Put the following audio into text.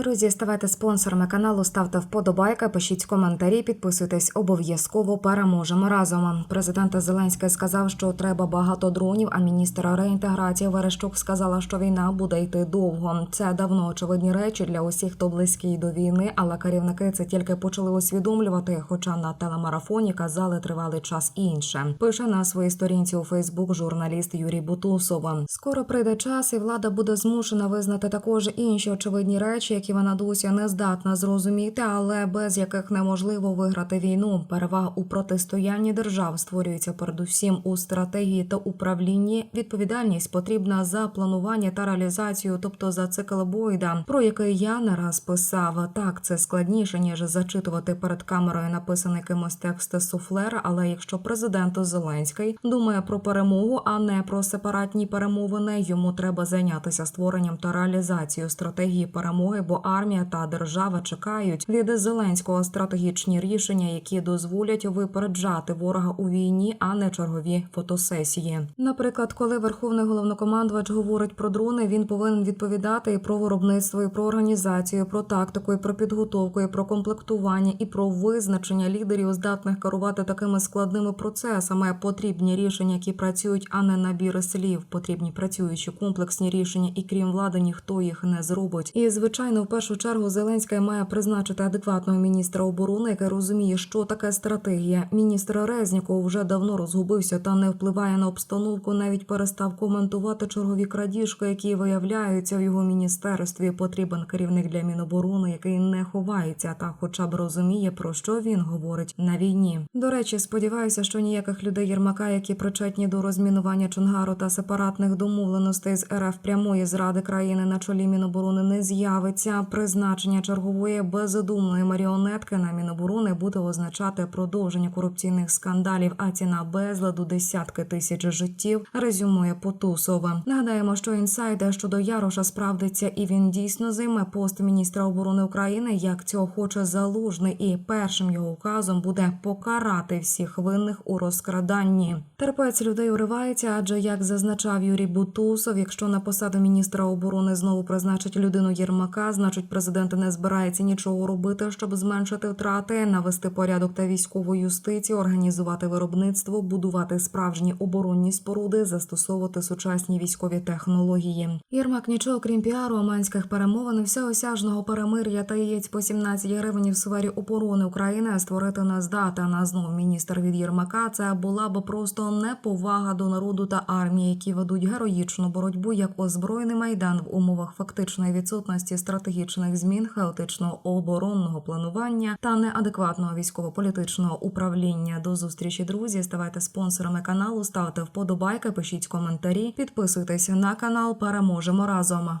Друзі, ставайте спонсорами каналу, ставте вподобайки, пишіть коментарі, підписуйтесь обов'язково. Переможемо разом. Президент Зеленський сказав, що треба багато дронів. А міністр реінтеграції Верещук сказала, що війна буде йти довго. Це давно очевидні речі для усіх, хто близький до війни, але керівники це тільки почали усвідомлювати. Хоча на телемарафоні казали тривалий час інше. Пише на своїй сторінці у Фейсбук журналіст Юрій Бутусов. Скоро прийде час, і влада буде змушена визнати також інші очевидні речі, які вона досі не здатна зрозуміти, але без яких неможливо виграти війну. Перевага у протистоянні держав створюється передусім у стратегії та управлінні. Відповідальність потрібна за планування та реалізацію, тобто за цикл Бойда, про який я не раз писав. Так, це складніше ніж зачитувати перед камерою написаний кимось текст суфлера. Але якщо президент Зеленський думає про перемогу, а не про сепаратні перемовини, йому треба зайнятися створенням та реалізацією стратегії перемоги, бо армія та держава чекають від Зеленського стратегічні рішення, які дозволять випереджати ворога у війні, а не чергові фотосесії. Наприклад, коли верховний головнокомандувач говорить про дрони, він повинен відповідати і про виробництво, і про організацію, і про тактику, і про підготовку, і про комплектування, і про визначення лідерів, здатних керувати такими складними процесами. Потрібні рішення, які працюють, а не набір слів. Потрібні працюючі комплексні рішення, і крім влади ніхто їх не зробить. І звичайно, в першу чергу Зеленський має призначити адекватного міністра оборони, який розуміє, що таке стратегія. Міністр Резніков вже давно розгубився та не впливає на обстановку. Навіть перестав коментувати чергові крадіжки, які виявляються в його міністерстві. Потрібен керівник для міноборони, який не ховається, та хоча б розуміє про що він говорить на війні. До речі, сподіваюся, що ніяких людей Єрмака, які причетні до розмінування Чонгару та сепаратних домовленостей з РФ прямої зради країни на чолі Міноборони не з'явиться. Призначення чергової бездумної маріонетки на Міноборони буде означати продовження корупційних скандалів, а ціна безладу десятки тисяч життів. Резюмує Потусова. Нагадаємо, що інсайди щодо Яроша справдиться, і він дійсно займе пост міністра оборони України, як цього хоче залужний, і першим його указом буде покарати всіх винних у розкраданні. Терпець людей уривається, адже як зазначав Юрій Бутусов, якщо на посаду міністра оборони знову призначить людину Єрмака, значить президент не збирається нічого робити, щоб зменшити втрати, навести порядок та військову юстицію, організувати виробництво, будувати справжні оборонні споруди, застосовувати сучасні військові технології. Єрмак нічого крім піару, оманських перемовин, всеосяжного перемир'я та яєць по 17 гривень в сфері оборони України створити не здата. На знов міністр від Єрмака це була б просто неповага до народу та армії, які ведуть героїчну боротьбу як озброєний майдан в умовах фактичної відсутності стратегічних змін, хаотичного оборонного планування та неадекватного військово-політичного управління. До зустрічі, друзі. Ставайте спонсорами каналу, ставте вподобайки, пишіть коментарі, підписуйтесь на канал. Переможемо разом.